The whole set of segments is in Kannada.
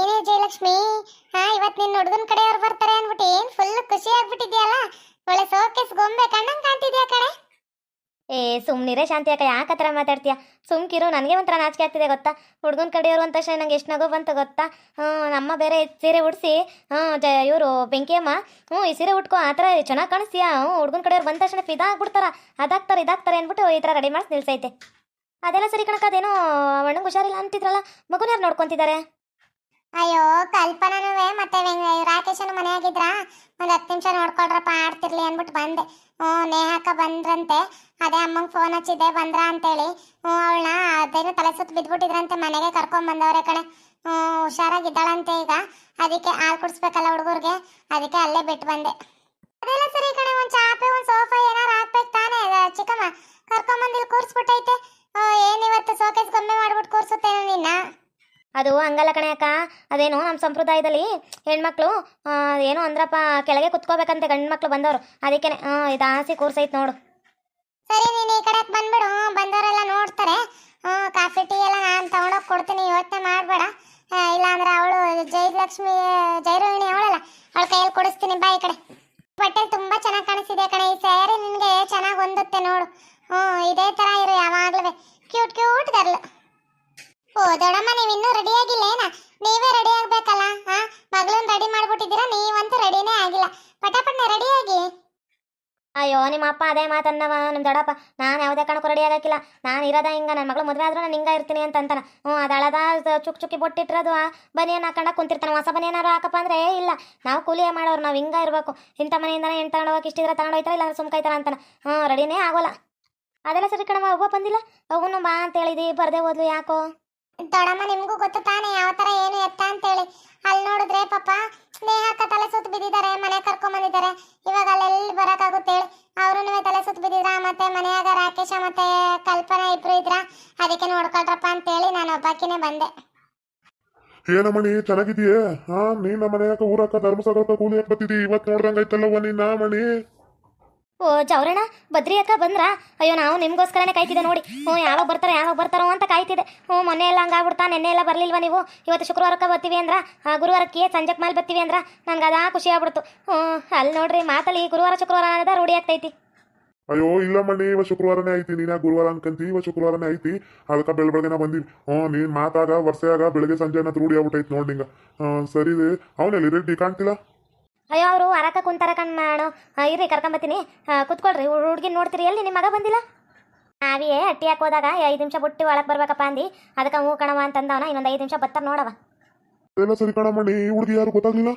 ಏನೇ ಜಯಲಕ್ಷ್ಮಿ? ಹಾ, ಇವತ್ ನಿನ್ನ ಹುಡುಗನ ಕಡೆಯವ್ರು ಬರ್ತಾರೆ ಅನ್ಬಿಟ್ಟು ಏನ್ ಫುಲ್ ಖುಷಿ ಆಗ್ಬಿಟ್ಟಿದ್ಯಲ್ಲ? ಒಳ್ಳೆ ಸೋಕೆಸ್ ಗೊಂಬೆ ಕಣ್ಣಂಗ್ ಕಾಣ್ತಿದ್ಯಾ ಕಣೆ? ಏ, ಸುಮ್ನಿರೇ ಶಾಂತಿ ಅಕ್ಕ, ಯಾಕೆ ಆ ಮಾತಾಡ್ತೀಯ? ಸುಮ್ಕಿರು, ನನಗೆ ಒಂಥರ ನಾಚಿಕೆ ಆಗ್ತಿದೆ ಗೊತ್ತಾ? ಹುಡುಗನ ಕಡೆಯವರು ಅಂತ ತಕ್ಷಣ ನಂಗೆ ಎಷ್ಟು ನಗು ಬಂತು ಗೊತ್ತಾ? ಹ್ಞೂ, ನಮ್ಮ ಬೇರೆ ಸೀರೆ ಉಡಿಸಿ, ಹ್ಞೂ, ಜ, ಇವರು ಬೆಂಕಿಯಮ್ಮ, ಹ್ಞೂ, ಈ ಸೀರೆ ಉಟ್ಕೋ, ಆ ಥರ ಚೆನ್ನಾಗಿ ಕಾಣಿಸ್ತೀಯಾ? ಹ್ಞೂ, ಹುಡುಗನ ಕಡೆಯವ್ರು ಬಂದ ತಕ್ಷಣ ಫಿದಾ ಆಗ್ಬಿಡ್ತಾರ, ಅದಾಗ್ತಾರೆ, ಇದಾಗ್ತಾರೆ ಅಂದ್ಬಿಟ್ಟು ಈ ಥರ ರೆಡಿ ಮಾಡಿಸಿ ನಿಲ್ಸೈತೆ. ಅದೆಲ್ಲ ಸರಿ ಕಣಕ್ಕ, ಅದೇನೋ ಅಣ್ಣಂಗೆ ಹುಷಾರಿಲ್ಲ ಅಂತಿದ್ರಲ್ಲ, ಮಗುನ ಯಾರು ನೋಡ್ಕೊಂತಿದ್ದಾರೆ ಅಯ್ಯೋ, ಕಲ್ಪನಾನುವೆ ಮತ್ತೆ ರಾಕೇಶನು ಮನೆ ಆಗಿದ್ರಾ ಒಂದ್ ಹತ್ತು ನಿಮಿಷ ನೋಡ್ಕೊಳ್ರಪ್ಪ, ಆಡ್ತಿರ್ಲಿ ಅಂದ್ಬಿಟ್ಟು ಬಂದೆ. ಹ್ಞೂ, ನೇಹಾಕ ಬಂದ್ರಂತೆ. ಅದೇ ಅಮ್ಮಂಗೆ ಫೋನ್ ಹಚ್ಚಿದ್ದೆ, ಬಂದ್ರ ಅಂತೇಳಿ. ಹ್ಞೂ, ಅವಳನ್ನ ಅದೇನು ತಲೆ ಸುತ್ತ ಬಿದ್ಬಿಟ್ಟಿದ್ರಂತೆ, ಮನೆಗೆ ಕರ್ಕೊಂಡ್ ಬಂದವ್ರೆ ಕಣೆ. ಹ್ಞೂ, ಹುಷಾರಾಗಿದ್ದಾಳಂತೆ ಈಗ. ಅದಕ್ಕೆ ಹಾಲು ಕುಡಿಸ್ಬೇಕಲ್ಲ ಹುಡುಗರಿಗೆ. ಅದಕ್ಕೆ ಅಲ್ಲೇ ಬಿಟ್ಟು ಬಂದೆ. ಅದೆಲ್ಲ ಸರಿ ಕಣೆ, ಒಂದ್ ಚಾಪೆ, ಒಂದ್ ಸೋಫಾ ಏನಾರು ಹಾಕ್ಬೇಕು ತಾನೇ, ಚಿಕ್ಕಮ್ಮ? ಕರ್ಕೊಂಬಂದು ಇಲ್ಲಿ ಕೂರಿಸ್ಬಿಟ್ಟೈತೆ. ಏನಿವತ್ತು ಸೋಕೇಸ್ ಕಮ್ಮಿ ಮಾಡ್ಬಿಟ್ಟು ಕೂರ್ಸುತ್ತೇನೆ ನಿನ್ನ? ಅದು ಹಂಗಲ್ಲ ಕಣೆ ಅಕ್ಕ. ಅದೇನು ನಮ್ಮ ಸಂಪ್ರದಾಯದಲ್ಲಿ ಹೆಣ್ಮಕ್ಳು ಏನು ಅಂದ್ರಪ್ಪ ಕೆಳಗೆ ಕುತ್ಕೋಬೇಕಂತೆ ಗಂಡು ಮಕ್ಳು ಬಂದವರು ಅದಕ್ಕೆ ಇದು ಆಸೆ ಕೂರ್ಸೈತೆ ನೋಡು. ಸರಿ ನೀನು ಈ ಕಡೆ ಬಂದ್ಬಿಡು. ಬಂದವರೆಲ್ಲ ನೋಡ್ತಾರೆ. ಕಾಫಿ ಟೀ ಎಲ್ಲ ನಾನು ತಗೊಂಡೋಗಿ ಕೊಡ್ತೀನಿ. ಯೋಚನೆ ಮಾಡಬೇಡ. ಇಲ್ಲಾಂದ್ರೆ ಅವಳು ಜಯಲಕ್ಷ್ಮಿ ಜಯರೋಹಿಣಿ ಅವಳಲ್ಲ ಅವಳ ಕೈಯಲ್ಲಿ ಕೊಡಿಸ್ತೀನಿ. ಬಾ ಈ ಕಡೆ. ಬಟ್ಟೆ ತುಂಬಾ ಚೆನ್ನಾಗಿ ಕಾಣಿಸ್ತಿದೆ ಕಣೆ. ಈ ಸ್ಯಾರಿ ನಿನಗೆ ಚೆನ್ನಾಗಿ ಹೊಂದುತ್ತೆ ನೋಡು. ಹ್ಞೂ ಇದೇ ಥರ ಇರು, ಯಾವಾಗ್ಲೂ ಕ್ಯೂಟ್ ಕ್ಯೂಟ್ ಗರ್ಲ್ ಓ ದೊಡಮ್ಮ ನೀವು ಇನ್ನೂ ರೆಡಿ ಆಗಿಲ್ಲ ಏನ? ನೀವೇ ರೆಡಿ ಆಗ್ಬೇಕಲ್ಲ ಹಾ ಮಗಳನ್ನ ರೆಡಿ ಮಾಡ್ಬಿಟ್ಟಿದ್ದೀರಾ, ನೀವಂತೂ ರೆಡಿನೇ ಆಗಿಲ್ಲ. ಪಟಾಪಟ್ನೆ ರೆಡಿ ಆಗಿ. ಅಯ್ಯೋ, ನಿಮ್ಮ ಅಪ್ಪ ಅದೇ ಮಾತನ್ನವ ನಿಮ್ಮ ದೊಡಪ್ಪ ನಾನು ಯಾವುದೇ ಕಾರಣಕ್ಕೂ ರೆಡಿ ಆಗಕ್ಕಿಲ್ಲ. ನಾನು ಇರೋದ ಹಿಂಗ ನನ್ನ ಮಗಳು ಮದುವೆ ಆದ್ರೂ ನಾನು ಹಿಂಗ ಇರ್ತೀನಿ ಅಂತ ಅಂತಾನ ಹ್ಞೂ ಅದು ಹಳದ ಚುಕ್ ಚುಕ್ಕಿ ಬೊಟ್ಟಿಟ್ಟಿರೋದು ಬನಿಯನ್ ಹಾಕೊಂಡ ಕುಂತಿರ್ತಾನೆ. ಹೊಸ ಬನಿಯನಾರು ಹಾಕಪ್ಪ ಅಂದ್ರೆ ಇಲ್ಲ. ನಾವು ಕೂಲಿಯೇ ಮಾಡೋರು, ನಾವು ಹಿಂಗ ಇರಬೇಕು. ಇಂಥ ಮನೆಯಿಂದನೇ ಹೆಣ್ ತಗೊಂಡು ಹೋಗಕ್ಕೆ ಇಷ್ಟಿದ್ರೆ ತಗೊಂಡು ಹೋಯ್ತಾರ, ಇಲ್ಲ ಸುಮ್ಕೈತಾರ ಅಂತಾನ. ಹ್ಞೂ ರೆಡಿನೇ ಆಗೋಲ್ಲ. ಅದೆಲ್ಲ ಸರಿ ಕಣವ ಒಬ್ಬ ಬಂದಿಲ್ಲ? ಅವನು ಬಾ ಅಂತ ಹೇಳಿದಿ ಬರದೆ ಹೋದ್ಲು ಯಾಕೋ? ತಡಮ್ಮ ನಿಮಗೂ ಗೊತ್ತು ತಾನೇ ಯಾವ ತರ ಏನು ಎತ್ತ ಅಂತೇಳಿ. ಅಲ್ಲಿ ನೋಡಿದ್ರೆ ಪಾಪ ಸ್ನೇಹಕ್ಕ ತಲೆ ಸುತ್ತ ಬಿದ್ದಿದ್ದಾರೆ ಮನೆ ಕರ್ಕೊಂಡ್ ಬಂದಿದ್ದಾರೆ. ಇವಾಗ ಅಲ್ಲೆಲ್ಲಿ ಬರಕಾಗುತ್ತೆ ಹೇಳಿ. ಅವರು ತಲೆ ಸುತ್ತ ಬಿದ್ದಿದ್ರ ಮತ್ತೆ ಮನೆಯಾಗ ರಾಕೇಶ ಮತ್ತೆ ಕಲ್ಪನಾ ಇಬ್ರು ಇದ್ರ? ಅದಕ್ಕೆ ನೋಡ್ಕೊಳ್ರಪ್ಪ ಅಂತೇಳಿ ನಾನು ಒಬ್ಬಾಕಿನೇ ಬಂದೆ. ಏನಮ್ಮಣಿ ಚೆನ್ನಾಗಿದೆಯೇ ಹಾ ನೀನ್ ನಮ್ಮ ಮನೆಯಾಗ ಊರಕ್ಕ ಧರ್ಮಸಾಗರಕ್ಕ ಕೂಲಿ ಹಾಕ್ ಬತ್ತಿದಿ ಇವತ್ ನೋಡ್ದಂಗೈತಲ್ಲವ್ವ ನಿನ್ನ ಮಣಿ. ಓ ಜವರಣ ಬದ್ರಿ ಅಕ್ಕ ಬಂದ್ರಾ? ಅಯ್ಯೋ ನಾವು ನಿಮ್ಗೋಸ್ಕರನೇ ಕಾಯ್ತಿದ್ದೆ ನೋಡಿ. ಹ್ಞೂ ಯಾವಾಗ ಬರ್ತಾರೆ ಯಾವಾಗ ಬರ್ತಾರೋ ಅಂತ ಕಾಯ್ತಿದ್ದೆ. ಹ್ಞೂ ಮೊನ್ನೆ ಎಲ್ಲ ಹಂಗಾಗ್ಬಿಡ್ತಾ ನೆನ್ನೆ ಎಲ್ಲ ಬರಲಿಲ್ವ ನೀವು? ಇವತ್ತು ಶುಕ್ರವಾರಕ್ಕೆ ಬರ್ತೀವಿ ಅಂದ್ರ? ಆ, ಗುರುವಾರಕ್ಕೆ ಸಂಜೆಗೆ ಮೇಲೆ ಬರ್ತೀವಿ ಅಂದ್ರ? ನನಗೆ ಅದಾ ಖುಷಿ ಆಗ್ಬಿಡ್ತು. ಹ್ಞೂ ಅಲ್ಲಿ ನೋಡ್ರಿ ಮಾತಲ್ಲಿ ಗುರುವಾರ ಶುಕ್ರವಾರ ಅನ್ನೋದ ರೂಢಿ ಆಗ್ತೈತಿ. ಅಯ್ಯೋ ಇಲ್ಲ ಮಣ್ಣಿ ಇವ ಶುಕ್ರವಾರನೇ ಐತಿ ನೀನ ಗುರುವಾರ ಅನ್ಕಂತಿ ಇವ ಶುಕ್ರವಾರನೇ ಐತಿ. ಅದಕ್ಕೆ ಬೆಳ ಬೆಳಗ್ಗೆನ ಬಂದಿವಿ. ಹ್ಞೂ ನೀನ್ ಮಾತಾಗ ವರ್ಷಾಗ ಬೆಳಗ್ಗೆ ಸಂಜೆ ಅನ್ನೋದು ರೂಢಿ ಆಗ್ಬಿಟ್ಟೈತಿ ನೋಡಿ ಹಿಂಗ ಸರಿ ಅವನಲ್ಲಿ ರೆಡ್ಡಿ ಕಾಣ್ತಿಲ್ಲ? ಅಯ್ಯೋ, ಅವರು ಅರಕ ಕುಂತಾರ ಕಣ್ ಇರ್ರಿ, ಕರ್ಕೊಂಬತ್ತೀನಿ. ಕುತ್ಕೊಳ್ರಿ. ಹುಡುಗಿ ನೋಡ್ತೀರಿ, ಎಲ್ಲಿ ನಿಮ್ಮ ಮಗ ಬಂದಿಲ್ಲ? ನಾವಿಯೇ ಅಟ್ಟಿ ಹಾಕೋದಾಗ ಐದು ನಿಮಿಷ ಬುಟ್ಟಿ ಒಳಗೆ ಬರ್ಬೇಕಪ್ಪ ಅಂದಿ. ಅದಕ್ಕೆ ಹೂ ಕಣವ ಅಂತಂದವನ, ಇನ್ನೊಂದು ಐದು ನಿಮಿಷ ಬತ್ತಾರ ನೋಡವ ಎಲ್ಲ ಸರಿ ಕಣಮ್ಮಣಿ ಈ ಹುಡುಗಿ ಯಾರು ಗೊತ್ತಾಗ್ಲಿಲ್ಲ?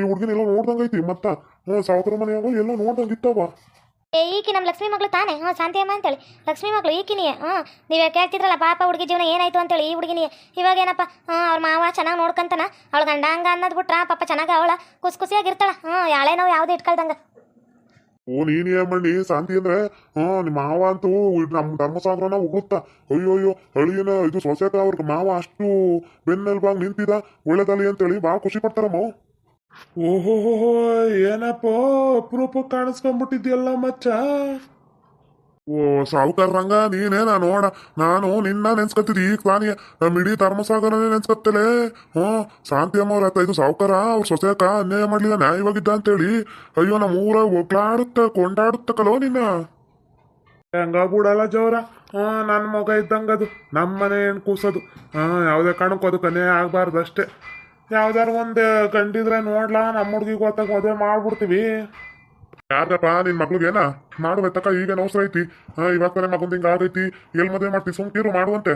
ಈ ಹುಡುಗಿನ ಎಲ್ಲ ನೋಡ್ದಂಗೈತಿ ಮತ್ತ. ಹ್ಞೂ ಸಾವುಕಾರ ಮನೆಯಾಗ ಎಲ್ಲ ನೋಡ್ದಂಗಿತ್ತವ ಏ, ಈಕಿ ನಮ್ಮ ಲಕ್ಷ್ಮಿ ಮಗಳು ತಾನೆ? ಹಾಂ, ಶಾಂತಿ ಅಮ್ಮ ಅಂತೇಳಿ. ಲಕ್ಷ್ಮಿ ಮಗಳು, ಈಕಿನಿಯೇ? ಹ್ಞೂ ನೀವು ಕೇಳ್ತಿದ್ರಲ್ಲ ಪಾಪ ಹುಡುಗಿ ಜೀವನ ಏನಾಯ್ತು ಅಂತೇಳಿ ಈ ಹುಡುಗಿನಿಯೇ? ಇವಾಗ ಏನಪ್ಪ? ಹಾಂ, ಅವ್ರ ಮಾವ ಚೆನ್ನಾಗಿ ನೋಡ್ಕೊಂತಾನ? ಅವಳು ಗಂಡ ಹಂಗ ಅನ್ನೋದು ಬಿಟ್ರ ಪಾಪ ಚೆನ್ನಾಗಿ ಅವಳ ಖುಷಿ ಖುಷಿಯಾಗಿರ್ತಾಳ ಹ್ಞೂ ಯಾಳೆ ನಾವು ಯಾವ್ದು ಇಟ್ಕೊಳ್ದಂಗ. ಓ ನೀನೇ ಮಣ್ಣಿ ಶಾಂತಿ ಅಂದ್ರೆ? ಹಾ ನಿಮ್ಮ ಮಾವ ಅಂತೂ ನಮ್ಮ ನಮ್ ಧರ್ಮಸಾಗರನ ಉಗುತ್ತ ಅಯ್ಯೋ ಅಯ್ಯೋ ಅಳಿಯನ ಇದು ಸೊಸೆಕ ಅವ್ರ ಮಾವ ಅಷ್ಟು ಬೆನ್ನೆಲ್ಬಾಗ್ ನಿಂತಿದ? ಒಳ್ಳೇದಲ್ಲಿ ಅಂತೇಳಿ ಭಾಳ ಖುಷಿ ಪಡ್ತಾರಮ್ಮ. ಓಹೋ ಏನಪ್ಪ ಅಪರೂಪ ಕಾಣಿಸ್ಕೊಂಡ್ಬಿಟ್ಟಿದ್ಯಲ್ಲ ಮಚ್ಚ? ಓ ಸಾವುಕಾರ ರಂಗ ನೀನೇನ ನೋಡ ನಾನು ನಿನ್ನ ನೆನ್ಸ್ಕತ್ತಿದ್ದೀ ಈಗ ತಾನೇ ನಮ್ಮ ಇಡೀ ಧರ್ಮಸಾಗರನೇ ನೆನ್ಸ್ಕತ್ತಲೆ? ಹ್ಮ್ ಶಾಂತಿ ಅಮ್ಮ ಅವ್ರ ಇದು ಸಾವುಕಾರ ಅವ್ರ ಸೊಸೆಕ ಅನ್ಯಾಯ ಮಾಡ್ಲಿಲ್ಲ ನ್ಯಾಯವಾಗಿದ್ದ ಅಂತೇಳಿ. ಅಯ್ಯೋ ನಮ್ಮ ಊರ ಒಗ್ಲಾಡುತ್ತ ಕೊಂಡಾಡುತ್ತಕಲೋ ನಿನ್ನ. ಹೆಂಗ ಬಿಡಲ್ಲ ಜೋರ. ಹಾ ನನ್ನ ಮಗ ಇದ್ದಂಗದು ನಮ್ಮ ಮನೆ ಏನು ಕೂಸೋದು. ಹಾ ಯಾವುದೇ ಕಾರಣಕ್ಕೂ ಅದು ಕನ್ಯೆ ಆಗ್ಬಾರ್ದು ಅಷ್ಟೇ ಯಾವ್ದಾರು ಒಂದು ಗಂಡಿದ್ರೆ ನೋಡ್ಲಾ ನಮ್ಮ ಹುಡುಗಿಗೆ ಗೊತ್ತಾಗ ಮದುವೆ ಮಾಡ್ಬಿಡ್ತೀವಿ. ಯಾರ್ದಪ್ಪ ನಿನ್ ಮಗ್ಳಿಗೇನ? ಮಾಡುವೆತ್ತಕ್ಕ ಈಗ ಅವಸರ ಐತಿ? ಇವಾಗ ತಾನೇ ಮಗಂದ ಹಿಂಗ ಆಗೈತಿ. ಎಲ್ಲಿ ಮದುವೆ ಮಾಡ್ತಿ? ಸುಮ್ಕಿರು ಮಾಡುವಂತೆ.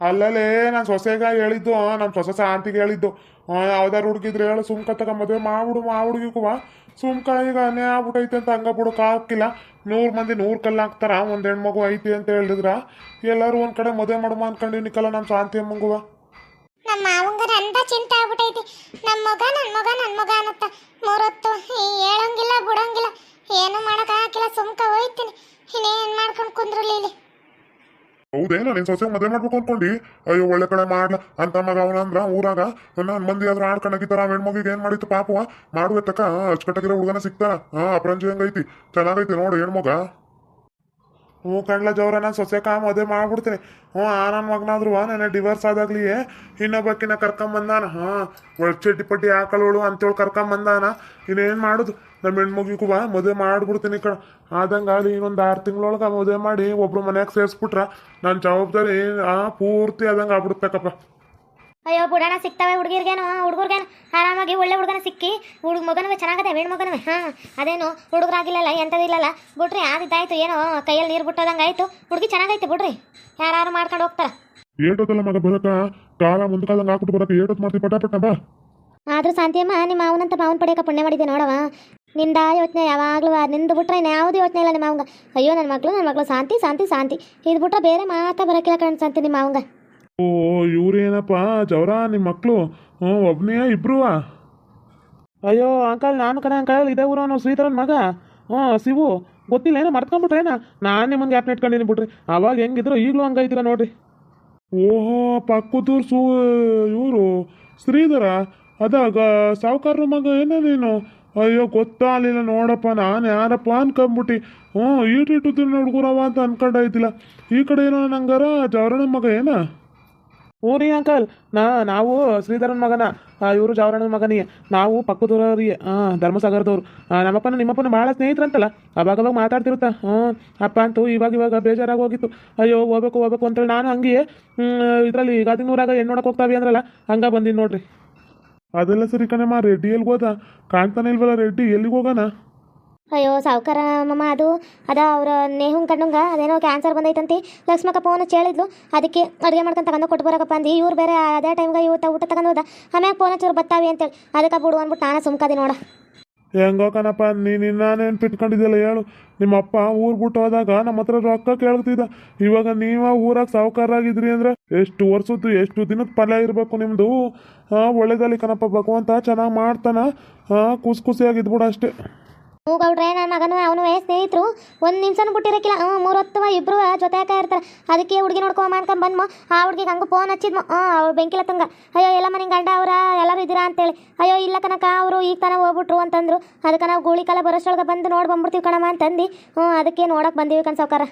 ಅಲ್ಲಲ್ಲೇ ನಾನು ಸೊಸೆಗ ಹೇಳಿದ್ದು ನಮ್ಮ ಸೊಸೆ ಶಾಂತಿಗೆ ಹೇಳಿದ್ದು. ಯಾವ್ದಾರು ಹುಡುಗಿದ್ರೆ ಹೇಳು ಸುಮ್ಕ ಮದುವೆ ಮಾಡ್ಬಿಡು ಮಾ ಹುಡುಗಿಗುವ ಸುಮ್ಕ ಈಗ ಅನೇ ಆಗ್ಬಿಟ್ಟೈತೆ ಅಂತ ಹಂಗ ಬಿಡು ಹಾಕಿಲ್ಲ ನೂರು ಮಂದಿ ನೂರು ಕಲ್ಲು ಹಾಕ್ತಾರ ಒಂದು ಹೆಣ್ಮಗು ಐತಿ ಅಂತ ಹೇಳಿದ್ರ. ಎಲ್ಲರೂ ಒಂದ್ ಕಡೆ ಮದುವೆ ಮಾಡುವ ಅನ್ಕೊಂಡಿನಿಕಲ್ಲ ನಮ್ಮ ಶಾಂತಿ ಅಮ್ಮಂಗುವ ನಮ್ಮ ಮಾವಂಗರ ಅಂತ ಚಿಂತೆ ಆಗ್ಬಿಟ್ಟೈತಿ ನಮ್ಮ ಮಗ ನನ್ನ ಮಗ ನನ್ನ ಮಗ ಅನ್ನತ್ತ ಮೂರೊತ್ತು ಹೇಳಂಗಿಲ್ಲ, ಬಿಡಂಗಿಲ್ಲ. ಏನು ಮಾಡೋಕ್ಕಾಗಿಲ್ಲ ಸುಮ್ಕ ಹೋಯ್ತೀನಿ. ಇನ್ನೇನು ಮಾಡ್ಕೊಂಡು ಕುಂದ್ರಲಿ ಇಲ್ಲಿ? ಹೌದೇ ನಾನು ಸೊಸೆ ಮದುವೆ ಮಾಡ್ಬೇಕು ಅನ್ಕೊಂಡಿ? ಅಯ್ಯೋ, ಒಳ್ಳೆ ಕಡೆ ಮಾಡ್ಲ. ಅಂತ ಮಗ ಅವನಂದ್ರ ಊರಾಗ ನಾನು ಮಂದಿ ಆದ್ರ ಆಡ್ಕೊಂಡಾಗಿತ್ತಾರ ಹೆಣ್ಮಗಿಗೆ ಏನ್ ಮಾಡಿತ್ತು ಪಾಪವ? ಮಾಡುವೆತ್ತಕ್ಕ, ಅಚ್ಚುಕಟ್ಟಾಗಿರೋ ಹುಡುಗನ ಸಿಗ್ತಾರ ಹಾ ಅಪ್ರಂಜಿ ಹಂಗೈತಿ? ಚೆನ್ನಾಗೈತಿ ನೋಡು, ಹೆಣ್ಮಗ. ಹ್ಞೂ ಕಣ್ಲ ಜವ್ರ, ನಾನು ಸೊಸೆಕ ಮದುವೆ ಮಾಡ್ಬಿಡ್ತೀನಿ. ಹ್ಞೂ, ಆ ನನ್ನ ಮಗನಾದ್ರು ನೆನೆ ಡಿವೋರ್ಸ್ ಆದಾಗ್ಲಿ ಇನ್ನೊಬ್ಬಕಿನ ಕರ್ಕೊಂಬಂದಾನ ಹಾಂ ಒಳಗೆ ಚಡ್ಡಿ ಪಟ್ಟಿ ಹಾಕಳೋಳು ಅಂತೇಳಿ ಕರ್ಕೊಂಬಂದಾನ ಇನ್ನೇನು ಮಾಡೋದು? ನಮ್ಮ ಹೆಣ್ಮಗಿಗೂ ಬಾ ಮದುವೆ ಮಾಡ್ಬಿಡ್ತೀನಿ ಕಣ. ಆದಂಗೆ ಅಲ್ಲಿ ಇನ್ನೊಂದು ಆರು ತಿಂಗಳೊಳಗೆ ಮದುವೆ ಮಾಡಿ ಒಬ್ರು ಮನ್ಯಾಗ ಸೇರಿಸ್ಬಿಟ್ರ. ನನ್ನ ಜವಾಬ್ದಾರಿ ಆ ಪೂರ್ತಿ ಆದಂಗೆ ಆಗ್ಬಿಡ್ಬೇಕಪ್ಪ ಅಯ್ಯೋ ಬುಡಣ ಸಿಕ್ತಾವೆ ಹುಡುಗಿರ್ಗೇನು ಹುಡುಗರ್ಗೇನು. ಆರಾಮಾಗಿ ಒಳ್ಳೆ ಹುಡುಗನ ಸಿಕ್ಕಿ ಹುಡುಗ ಮಗನವೇ ಚೆನ್ನಾಗದೆ ಹೆಣ್ಣು ಮಗನವೆ. ಹಾಂ ಅದೇನು ಹುಡುಗರಾಗಿಲ್ಲಲ್ಲ ಎಂಥದಿಲ್ಲಲ್ಲ. ಬಿಡ್ರಿ ಆದಿದ್ದಾಯ್ತು ಏನೋ ಕೈಯಲ್ಲಿ ನೀರು ಬಿಟ್ಟೋದಂಗೆ ಆಯಿತು ಹುಡುಗಿ ಚೆನ್ನಾಗೈತೆ ಬಿಡ್ರಿ. ಯಾರು ಮಾಡ್ಕೊಂಡು ಹೋಗ್ತಾರ. ಏಟೋದಲ್ಲ ಮಗ ಬರಕ? ಕಾಲ ಮುಂದಕಾಲಂಗೆ ಹಾಕ್ಬಿಟ್ಟು ಬರಕ ಏಟೊತ್ತು ಮಾಡ್ತೀವಿ ಪಟಾಪಟ್ಟ ಬಾ. ಆದ್ರೂ ಶಾಂತಿಯಮ್ಮ ನಿಮ್ಮ ಅವನಂತ ಮಾವನ ಪಡೆಯಕ ಪುಣ್ಯ ಮಾಡಿದ್ದೆ ನೋಡವ. ನಿಂದ ಯೋಚನೆ ಯಾವಾಗಲೂ ನಿಂದು ಬಿಟ್ರೆ ಯಾವುದು ಯೋಚನೆ ಇಲ್ಲ ನಿಮ್ಮ ಮಾವಂಗ. ಅಯ್ಯೋ ನನ್ನ ಮಗಳು ನನ್ನ ಮಗಳು ಶಾಂತಿ ಶಾಂತಿ ಶಾಂತಿ ಇದು ಬಿಟ್ರೆ ಬೇರೆ ಮಾತಾ ಬರಕಿಲ್ಲ ಕಣ್ ಶಾಂತಿ ನಿಮ್ಮ ಮಾವಂಗ. ಇವ್ರೇನಪ್ಪ ಜವರ ನಿಮ್ಮ ಮಕ್ಕಳು ಹ್ಞೂ ಒಬ್ಬನೇ ಇಬ್ರು ಅಯ್ಯೋ ಅಂಕಲ್ ನಾನು ಕಣ ಅಂಕಲ್ ಇದೇ ಊರವನು ಶ್ರೀಧರನ್ ಮಗ. ಹ್ಞೂ ಶಿವು ಗೊತ್ತಿಲ್ಲ ಏನೋ ಮರ್ತ್ಕೊಂಡ್ಬಿಟ್ರೇನ ನಾನು ಮುಂದೆ ಗ್ಯಾಪ್ ಇಟ್ಕೊಂಡಿನಿ ಬಿಡ್ರಿ. ಅವಾಗ ಹೆಂಗಿದ್ರು ಈಗಲೂ ಹಂಗೈತಿರ ನೋಡ್ರಿ. ಓಹೋ ಪಕ್ಕದೂರು ಸೂ ಇವರು ಶ್ರೀಧರ? ಅದಾಗ ಸಾವುಕಾರ ಮಗ ಏನ ನೀನು? ಅಯ್ಯೋ ಗೊತ್ತಾಗಲಿಲ್ಲ ನೋಡಪ್ಪ ನಾನು ಯಾರಪ್ಪ ಅನ್ಕೊಂಬಿಟ್ಟು. ಹ್ಞೂ ಈಟಿಟ್ಟು ತಿನ್ನ ಹುಡುಗರವ ಅಂತ ಅನ್ಕೊಂಡೈತಿಲ್ಲ ಈ ಕಡೆ ಏನೋ ನಂಗಾರ ಜವರಣ ಮಗ ಏನ? ಹ್ಞೂ ರೀ ಅಂಕಲ್, ನಾ, ನಾವು ಶ್ರೀಧರನ ಮಗನ ಇವರು ಜಾವರಣನ ಮಗನಿಗೆ ನಾವು ಪಕ್ಕದೂರವ್ರಿ ಹಾಂ ಧರ್ಮಸಾಗರದವ್ರು. ನಮ್ಮಪ್ಪನ, ನಿಮ್ಮಪ್ಪನ ಭಾಳ ಸ್ನೇಹಿತರಂತಲ್ಲ, ಅವಾಗ ಅವಾಗ ಮಾತಾಡ್ತಿರುತ್ತಾ, ಹ್ಞೂ, ಅಪ್ಪ ಅಂತೂ ಇವಾಗ ಇವಾಗ ಬೇಜಾರಾಗಿ ಹೋಗಿತ್ತು. ಅಯ್ಯೋ, ಹೋಗ್ಬೇಕು ಹೋಗ್ಬೇಕು ಅಂತೇಳಿ ನಾನು ಹಂಗೆ ಇದರಲ್ಲಿ ಗಾದಿನೂರಾಗ ಹೆಣ್ಣು ನೋಡಕ್ಕೆ ಹೋಗ್ತಾವೆ ಅಂದ್ರಲ್ಲ, ಹಂಗೆ ಬಂದೀನಿ ನೋಡ್ರಿ. ಅದೆಲ್ಲ ಸರಿ ಕಣಮ್ಮ, ರೆಡ್ಡಿ ಎಲ್ಲಿಗೆ ಹೋದ? ಕಾಣ್ತಾನೆ ಇಲ್ವಲ್ಲ ರೆಡ್ಡಿ, ಎಲ್ಲಿಗೆ ಹೋಗೋಣ? ಅಯ್ಯೋ, ಸಾವುಕಾರ ಮಮ್ಮ ಅದು, ಅದ ಅವ್ರ ನೇಹುಂಗ್ ಕಣ್ಣುಂಗ, ಅದೇನೋ ಕ್ಯಾನ್ಸರ್ ಬಂದೈತಂತೆ. ಲಕ್ಷ್ಮಕ್ಕ ಫೋನ್ ಹೇಳಿದ್ಲು ಅದಕ್ಕೆ ಅಡುಗೆ ಮಾಡ್ಕೊಂಡು ತಗೊಂಡು ಕೊಟ್ಟು ಬರಕಪ್ಪ ಅಂದು. ಇವ್ರು ಬೇರೆ ಅದೇ ಟೈಮ್ಗೆ ಇವತ್ತು ಊಟ ತಗೊಂಡು ಹೋದ. ಆಮ್ಯಾಗ ಫೋನ್ ಚೂರು ಬತ್ತಾವಿ ಅಂತೇಳಿ. ಅದಕ್ಕೆ ಬಿಡು ಅಂದ್ಬಿಟ್ಟು ನಾನೇ ಸುಮ್ಕದಿ ನೋಡ. ಹೆಂಗೋ ಕಣಪ್ಪ ನೀನು ನಾನೇನು ಇಟ್ಕೊಂಡಿದ್ಯಲ್ಲ ಹೇಳು. ನಿಮ್ಮ ಅಪ್ಪ ಊರ್ ಬಿಟ್ಟು ಹೋದಾಗ ನಮ್ಮ ಹತ್ರ ರೊಕ್ಕ ಕೇಳ್ತಿದ್ದ. ಇವಾಗ ನೀವ ಊರಾಗ ಸಾವುಕಾರಾಗಿದ್ರಿ ಅಂದ್ರೆ ಎಷ್ಟು ವರ್ಷದ್ದು, ಎಷ್ಟು ದಿನದ ಪಲ್ಯ ಇರಬೇಕು ನಿಮ್ಮದು ಒಳ್ಳೇದಲ್ಲಿ ಕಣಪ್ಪ, ಭಗವಂತ ಚೆನ್ನಾಗಿ ಮಾಡ್ತಾನ. ಖುಷಿ ಖುಷಿಯಾಗಿದ್ಬಿಡು ಅಷ್ಟೇ. ಹ್ಞೂ ಗೌಡ್ರೆ ನನ್ನ ಮಗನ, ಅವನು ಸ್ನೇಹಿತರು, ಒಂದು ನಿಮಿಷನೂ ಬಿಟ್ಟಿರಕ್ಕಿಲ್ಲ ಹ್ಞೂ ಮೂರು ಹೊತ್ತು ಇಬ್ಬರು ಜೊತೆಯಾಕ ಇರ್ತಾರೆ. ಅದಕ್ಕೆ ಹುಡುಗಿ ನೋಡ್ಕೊ ಮಾಡ್ಕೊಂಡು ಬಂದ್ಮೋ ಆ ಹುಡುಗಿಗೆ ಹಂಗೆ ಫೋನ್ ಹಚ್ಚಿದ್ಮೋ ಹಾಂ ಅವ್ರು ಬೆಂಕಿಲ ತುಂಗ. ಅಯ್ಯೋ ಎಲ್ಲ ಮನೆ ಗಂಡ ಅವರ, ಎಲ್ಲರೂ ಇದ್ದೀರಾ ಅಂತೇಳಿ. ಅಯ್ಯೋ, ಇಲ್ಲ ಕನಕ ಅವರು ಈಗ ತನ ಹೋಗ್ಬಿಟ್ರು ಅಂತಂದ್ರು. ಅದಕ್ಕೆ ನಾವು ಗೂಳಿ ಕಾಲ ಬರೋಷ್ಟೊಳಗೆ ಬಂದು ನೋಡಿ ಬಂದ್ಬಿಡ್ತೀವಿ ಕಣಮ್ಮ ಅಂತಂದು. ಹ್ಞೂ ಅದಕ್ಕೆ ನೋಡೋಕೆ ಬಂದೀವಿ ಕಣ್ ಸಾವ್ಕಾರ.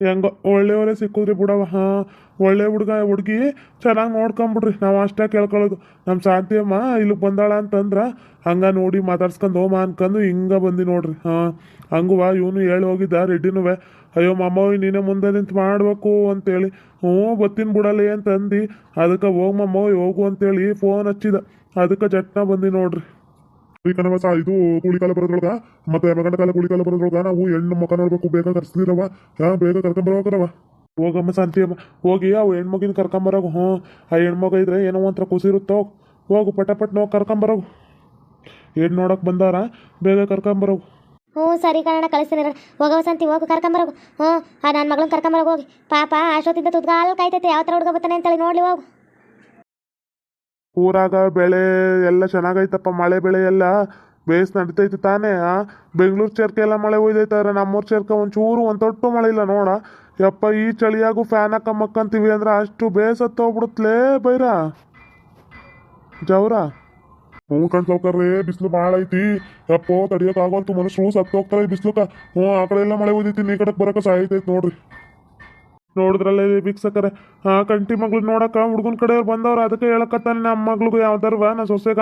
ಹೆಂಗೋ ಒಳ್ಳೆಯವರೇ ಸಿಕ್ಕಿದ್ರಿ ಬಿಡವ ಹಾಂ, ಒಳ್ಳೆ ಹುಡುಗ, ಹುಡುಗಿ ಚೆನ್ನಾಗಿ ನೋಡ್ಕೊಂಬಿಡ್ರಿ. ನಾವು ಅಷ್ಟೇ ಕೇಳ್ಕೊಳ್ಳೋದು. ನಮ್ಮ ಶಾಂತಿಯಮ್ಮ ಇಲ್ಲಿಗೆ ಬಂದಾಳ ಅಂತಂದ್ರೆ ಹಂಗ ನೋಡಿ ಮಾತಾಡ್ಸ್ಕೊಂಡು ಹೋಮ ಅನ್ಕೊಂಡು ಹಿಂಗೆ ಬಂದು ನೋಡ್ರಿ. ಹಾಂ, ಹಂಗುವ ಇವನು ಹೇಳಿ ಹೋಗಿದ್ದ ರೆಡ್ಡಿನುವೆ. ಅಯ್ಯೋ ಮಮ್ಮವ್ವ ನೀನೇ ಮುಂದೆ ನಿಂತು ಮಾಡಬೇಕು ಅಂತೇಳಿ. ಹ್ಞೂ, ಬತ್ತೀನಿ ಬಿಡಲಿ ಅಂತಂದು. ಅದಕ್ಕೆ ಹೋಗ್ ಮಮ್ಮವ್ವ ಹೋಗು ಅಂತೇಳಿ ಫೋನ್ ಹಚ್ಚಿದ. ಅದಕ್ಕೆ ಜಟ್ನ ಬಂದು ನೋಡ್ರಿ. ಈ ಕಣವ ಸಾ, ಇದು ಕೂಳಿಕಾಲ ಬರೋದ್ರೊಳಗ? ಮತ್ತೆ ಮಗನ ಕಾಲ ಕೂಳಿಕಾಲ ಬರೋದ್ರೊಳಗ ನಾವು ಹೆಣ್ಣು ಮಕ್ಕ ನೋಡ್ಬೇಕು. ಬೇಗ ಕರ್ಸ್ತಿರವ ಹಾ, ಬೇಗ ಕರ್ಕೊಂಬರೋಕರವ ಹೋಗಮ್ಮ ಶಾಂತಿಯಮ್ಮ ಹೋಗಿ ಅವು ಹೆಣ್ಮಗಿನ ಕರ್ಕೊಂಬರೋಗು ಹ್ಞೂ, ಆ ಹೆಣ್ಮಗ ಇದ್ರೆ ಏನೋ ಒಂಥರ ಖುಷಿ ಇರುತ್ತೋ? ಹೋಗು ಪಟ ಪಟ್ ನೋವು ಕರ್ಕೊಂಬರೋಗು ಹೆಣ್ಣು ನೋಡಕ್ಕೆ ಬಂದಾರ, ಬೇಗ ಕರ್ಕೊಂಬರೋಗು ಹ್ಞೂ, ಸರಿ ಕನ್ನಡ ಕಳಿಸ್ತೀನಿ ಹೋಗವ ಸಂತಿ ಹೋಗು ಕರ್ಕೊಂಬರೋಗು ಹ್ಞೂ, ಆ ನನ್ನ ಮಗಳನ್ನ ಕರ್ಕೊಂಬರೋಗು ಹೋಗಿ. ಪಾಪ ಅಷ್ಟೊತ್ತಿಂದ ತುದ್ಗಾಲ್ ಕಾಯ್ತೈತೆ. ಯಾವ ಥರ ಹುಡುಗ ಬರ್ತಾನೆ ಅಂತೇಳಿ ನೋಡ್ಲಿ ಹೋಗು. ಊರಾಗ ಬೆಳೆ ಎಲ್ಲ ಚೆನ್ನಾಗೈತಪ್ಪ, ಮಳೆ ಬೆಳೆ ಎಲ್ಲ ಬೇಸ್ ನಡೀತೈತೆ ತಾನೇ, ಆ? ಬೆಂಗಳೂರು ಚೇರ್ಕೆ ಎಲ್ಲ ಮಳೆ ಒಯ್ದೈತಾರೆ ನಮ್ಮೂರು ಚೇರ್ಕ ಒಂಚೂರು ಒಂದು ತೊಟ್ಟು ಮಳೆ ಇಲ್ಲ ನೋಡ. ಯಪ್ಪ, ಈ ಚಳಿಯಾಗೂ ಫ್ಯಾನ್ ಹಾಕೊಂಬಕ್ಕಂತೀವಿ ಅಂದ್ರೆ ಅಷ್ಟು ಬೇಸ್ ಹತ್ತೋಗ್ಬಿಡುತ್ತಲೇ ಬೈರ? ಜವ್ರ ಹ್ಞೂ ಕಣ್ ಸೌಕರ್ಯ, ಬಿಸಿಲು ಭಾಳ ಐತಿ. ಯಪ್ಪೋ, ತಡಿಯಕ್ ಆಗೋಲ್ತು ಮನುಷ್ಯರು ಸತ್ತು ಹೋಗ್ತಾರೆ ಈ ಬಿಸಿಲುಕ. ಹ್ಞೂ, ಆ ಕಡೆ ಎಲ್ಲ ಮಳೆ ಒಯ್ದೈತಿ ನೀ ಕಡೆಗೆ ಬರಕ ಸಾಯ್ತೈತಿ ನೋಡ್ರಿ. ನೋಡಿದ್ರಲ್ಲೇ ವೀಕ್ಷಕರೇ, ಆ ಕಂಟಿ ಮಗ್ಳು ನೋಡಕ್ಕ ಹುಡುಗನ ಕಡೆಯವ್ರು ಬಂದವ್ರು, ಅದಕ್ಕೆ ಹೇಳಕತ್ತಾನೆ ನಮ್ಮ ಮಗ್ಳಿಗೂ ಯಾವ್ದಾರ್ವ, ನಾ ಸೊಸೆಗ,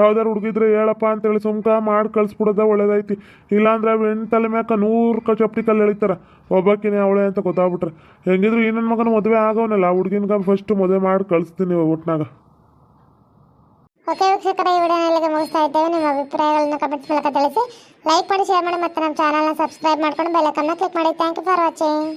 ಯಾವ್ದಾರು ಹುಡುಗಿದ್ರೆ ಹೇಳಪ್ಪ ಅಂತೇಳಿ ಸುಮ್ಕ ಮಾಡಿ ಕಳ್ಸ್ಬಿಡೋದ ಒಳ್ಳೇದೈತಿ. ಇಲ್ಲಾಂದ್ರೆ ಹೆಣ್ಣು ತಲೆ ಮ್ಯಾಕ ನೂರು ಕ ಚಪ್ಟಿ ಕಲ್ಲು ಎಳಿತಾರ. ಅವಳೆ ಅಂತ ಗೊತ್ತಾಗ್ಬಿಟ್ರೆ. ಹೆಂಗಿದ್ರು ಈ ನನ್ನ ಮಗನ ಮದುವೆ ಆಗವನಲ್ಲ ಆ ಹುಡುಗಿನ್ಗ ಫಸ್ಟ್ ಮದುವೆ ಮಾಡಿ ಕಳಿಸ್ತೀನಿ ಒಟ್ನಾಗ. ಓಕೆ ವೀಕ್ಷಕರೇ, ಈ ವಿಡಿಯೋನ ಇಲ್ಲಿಗೆ ಮುಗಿಸ್ತಾ ಇದ್ದೇವೆ. ನಿಮ್ಮ ಅಭಿಪ್ರಾಯಗಳನ್ನು ಕಮೆಂಟ್ಸ್ ಮೂಲಕ ತಿಳಿಸಿ. ಲೈಕ್ ಮಾಡಿ ಶೇರ್ ಮಾಡಿ ಮತ್ತೆ ನಮ್ಮ ಚಾನಲ್ನ ಸಬ್ಸ್ಕ್ರೈಬ್ ಮಾಡ್ಕೊಂಡು ಬೆಲ್ ಐಕನ್ನ ಕ್ಲಿಕ್ ಮಾಡಿ. Thank you for watching